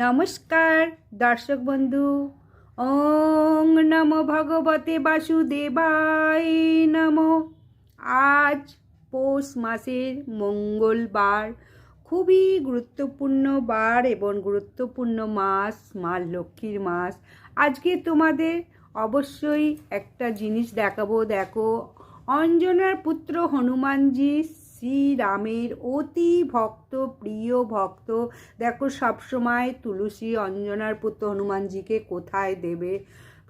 নমস্কার, দর্শক বন্ধু। ওং নম ভগবতে বাসুদেবায় নম। আজ পৌষ মাসের মঙ্গলবার, খুবই গুরুত্বপূর্ণ বার এবং গুরুত্বপূর্ণ মাস, মা লক্ষ্মীর মাস। আজকে তোমাদের অবশ্যই একটা জিনিস দেখাবো। দেখো, অঞ্জনার পুত্র হনুমানজি শ্রীরামের অতি ভক্ত, প্রিয় ভক্ত। দেখো, সবসময় তুলসী অঞ্জনার পুত্র হনুমানজিকে কোথায় দেবে?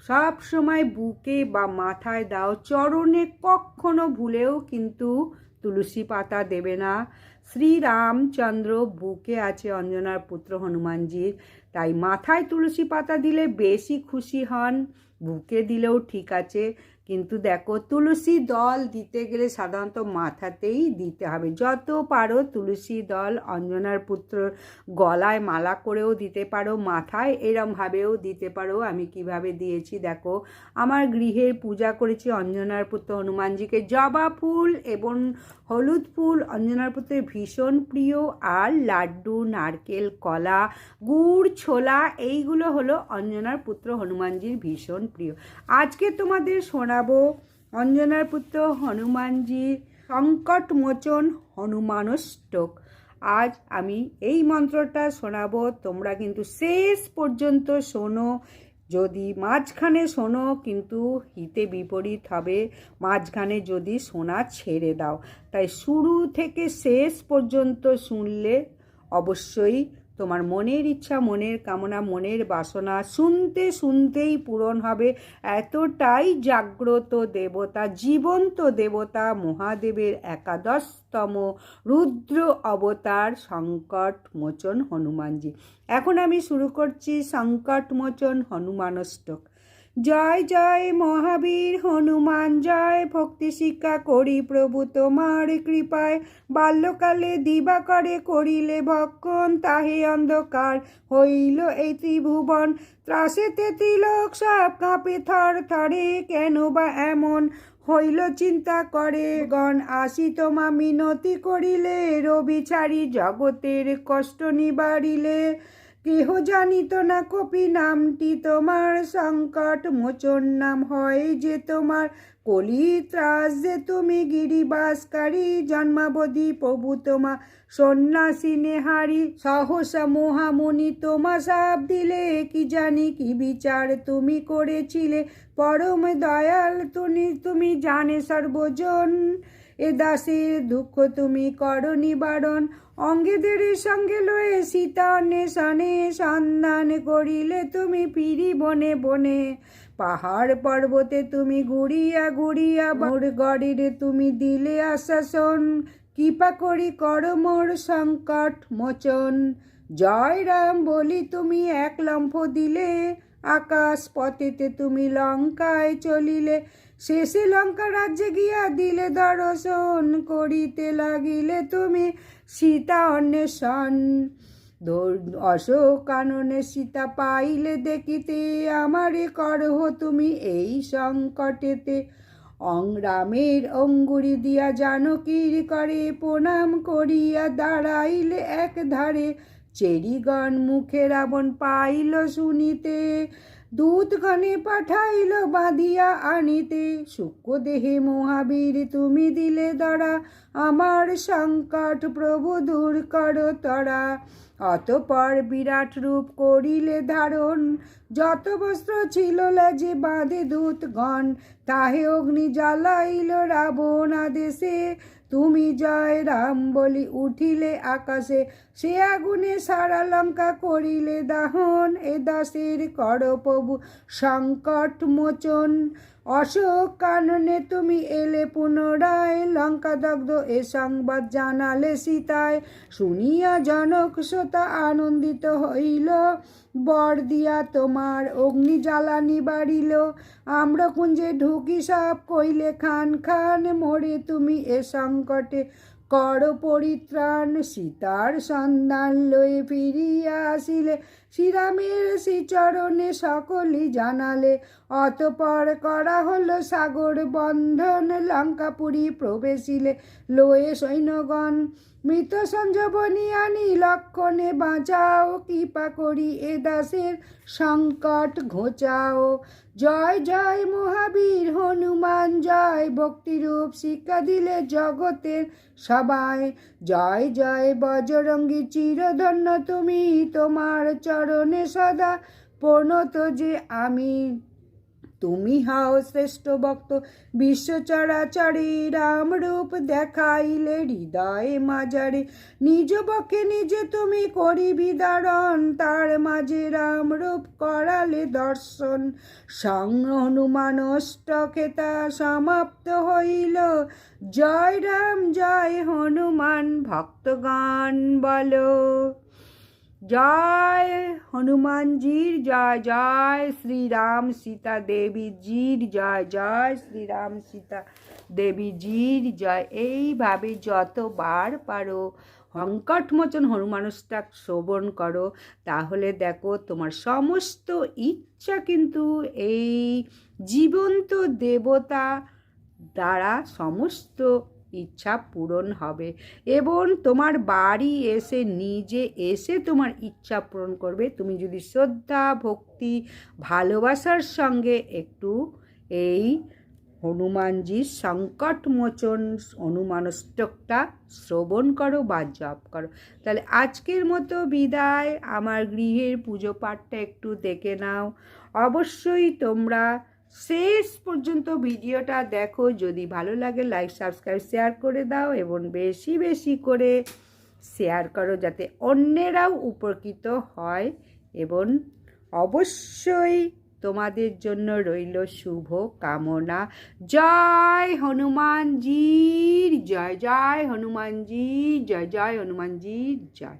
সব সময় বুকে বা মাথায় দাও, চরণে কখনো ভুলেও কিন্তু তুলসী পাতা দেবে না। শ্রীরামচন্দ্র বুকে আছে অঞ্জনার পুত্র হনুমানজির, তাই মাথায় তুলসী পাতা দিলে বেশি খুশি হন, বুকে দিলেও ঠিক আছে। কিন্তু দেখো, তুলসী দল দিতে গেলে সাধারণত মাথাতেই দিতে হবে। যত পারো তুলসী দল অঞ্জনার পুত্র গলায় মালা করেও দিতে পারো, মাথায় এরমভাবেও দিতে পারো। আমি কীভাবে দিয়েছি দেখো, আমার গৃহের পূজা করেছি অঞ্জনার পুত্র হনুমানজিকে। জবা ফুল এবং হলুদ ফুল অঞ্জনার পুত্রের ভীষণ প্রিয়। আর লাড্ডু, নারকেল, কলা, গুড়, ছোলা, এইগুলো হলো অঞ্জনার পুত্র হনুমানজির ভীষণ প্রিয়। আজকে তোমাদের শোনাবো অঞ্জনার পুত্র হনুমানজির সংকট মোচন হনুমানষ্টক আজ আমি এই মন্ত্রটা শোনাবো, তোমরা কিন্তু শেষ পর্যন্ত শোনো। যদি মাঝখানে শোনো, কিন্তু হিতে বিপরীত হবে। মাঝখানে যদি শোনা ছেড়ে দাও। তাই শুরু থেকে শেষ পর্যন্ত শুনলে অবশ্যই তোমার মনের ইচ্ছা, মনের কামনা, মনের বাসনা শুনতে শুনতেই পূরণ হবে। এতটাই জাগ্রত দেবতা, জীবন্ত দেবতা, মহাদেবের একাদশতম রুদ্র অবতার সংকট মোচন হনুমানজি। এখন আমি শুরু করছি সংকটমোচন হনুমানষ্টক জয় জয় মহাবীর, হনুমান জয়, ভক্তি শিক্ষা করি প্রভু তোমার কৃপায়। বাল্যকালে দিবাকরে করিলে ভক্ষণ, তাহে অন্ধকার হইল এই ত্রিভুবন। ত্রাসেতে তিলক সব কাঁপে থর থরে, কেন বা এমন হইল চিন্তা করে গণ। আসি তোমা মিনতি করিলে, রবি ছাড়ি জগতের কষ্ট নিবারিলে। কেহ জানিত না কপি নামটি তোমার সংকট মোচন নাম হয় যে তোমার কলি ত্রাস যে তুমি গিরিবাসকারী জন্মাবধি প্রভু তোমা সন্ন্যাসী নেহারি সহসা মহামুনি তোমা সাপ দিলে কি জানি কি বিচার তুমি করেছিলে? পরম দয়াল তুমি তুমি জানে সর্বজন। এ দাসের দুঃখ তুমি কর নিবারণ। অঙ্গেদের সঙ্গে লয়ে সীতা অন্বেষণে সন্ধান করিলে তুমি ফিরি বনে। বনে পাহাড় পর্বতে তুমি গুড়িয়া গুড়িয়া মোর গড়িরে তুমি দিলে আশ্বাসন। কৃপা করি কর মোর সংকট মোচন। জয় রাম বলি তুমি এক লম্ফ দিলে। আকাশ পথেতে তুমি লঙ্কায় চলিলে, শেষে লঙ্কা রাজ্যে গিয়া দিলে দর্শন করিতে লাগিলে তুমি সীতা অন্বেষণ। অশোক কাননে সীতা পাইলে দেখিতে আমারে করহ তুমি এই সংকটেতে। অংরামের অঙ্গুরি দিয়া জানকীর করে প্রণাম করিয়া দাঁড়াইলে এক ধারে চেরিগণ মুখে রাবণ পাইল শুনিতে, দূতগণে পাঠাইল বাঁধিয়া আনিতে। সূক্ষ্ম দেহে মহাবীর, তুমি দিলে দরা আমার সংকট প্রভু দূর কর তরা অতপর বিরাট রূপ করিলে ধারণ, যত বস্ত্র ছিল লাজে বাঁধে দূতগণ, তাহে অগ্নি জ্বালাইল রাবণ আদেশে। তুমি জয় রাম বলি উঠিলে আকাশে, সে আগুনে সারা লঙ্কা করিলে দাহন, এ দাসের কর প্রভু, সংকট মোচন। অশোক কাননে তুমি এলে পুনরায়, লঙ্কা দগ্ধ এ সংবাদ জানালে সীতায়। শুনিয়া জনক শ্রোতা আনন্দিত হইল, বর দিয়া তোমার অগ্নি জ্বালানি বাড়িল আমরা কুঞ্জে ঢুকি সাপ কইলে, খান খান মোরে তুমি এ সংকটে কর পরিত্রাণ, সীতার সন্ধান লই ফিরিয়া আসিলে। শ্রীরামের শ্রীচরণে সকলই জানালে, অতপর করা হল সাগর বন্ধন। লঙ্কাপুরী প্রবেশিলে, লয়ে সৈন্যগণ মৃত সঞ্জীবনী আনি, লক্ষণে বাঁচাও, কৃপা করি এ দাসের সংকট ঘোচাও। জয় জয় মহাবীর, হনুমান, জয়, ভক্তিরূপ শিক্ষা দিলে জগতের সবাই। জয় জয় বজরঙ্গী, চিরধন্য তুমি, তোমার চরণে সদা প্রণত যে আমি। তুমি হাও শ্রেষ্ঠ ভক্ত বিশ্ব চরাচরে রাম রূপ দেখাইলে হৃদয়ে মাজারে নিজ পক্ষে নিজে তুমি করি বিদারণ, তার মাঝে রাম রূপ করালে দর্শন। সং হনুমান সমাপ্ত হইল। জয় রাম, জয় হনুমান, ভক্তগণ বলো। জয় হনুমানজির, জয় জয় শ্রীরাম সীতা দেবীজির, জয় জয় শ্রীরাম সীতা দেবীজির, জয়। এইভাবে যতবার পারো সংকটমোচন হনুমানষ্টাক শ্রবণ করো। তাহলে দেখো তোমার সমস্ত ইচ্ছা কিন্তু এই জীবন্ত দেবতা দ্বারা সমস্ত ইচ্ছা পূরণ হবে। এবং তোমার বাড়ি এসে নিজে এসে তোমার ইচ্ছা পূরণ করবে। তুমি যদি শ্রদ্ধা, ভক্তি, ভালোবাসার সঙ্গে একটু এই হনুমানজির সংকটমোচন হনুমানষ্টকটা শ্রবণ করো বা জপ করো। তাহলে আজকের মতো বিদায়। আমার গৃহের পুজো পাঠটা একটু দেখে নাও। অবশ্যই তোমরা শেষ পর্যন্ত ভিডিওটা দেখো। যদি ভালো লাগে লাইক সাবস্ক্রাইব শেয়ার করে দাও এবং বেশি বেশি করে শেয়ার করো যাতে অন্যেরাও উপকৃত হয় এবং অবশ্যই তোমাদের জন্য রইল শুভ কামনা। জয় হনুমানজির, জয় জয় হনুমানজি জয় জয় হনুমানজির, জয়।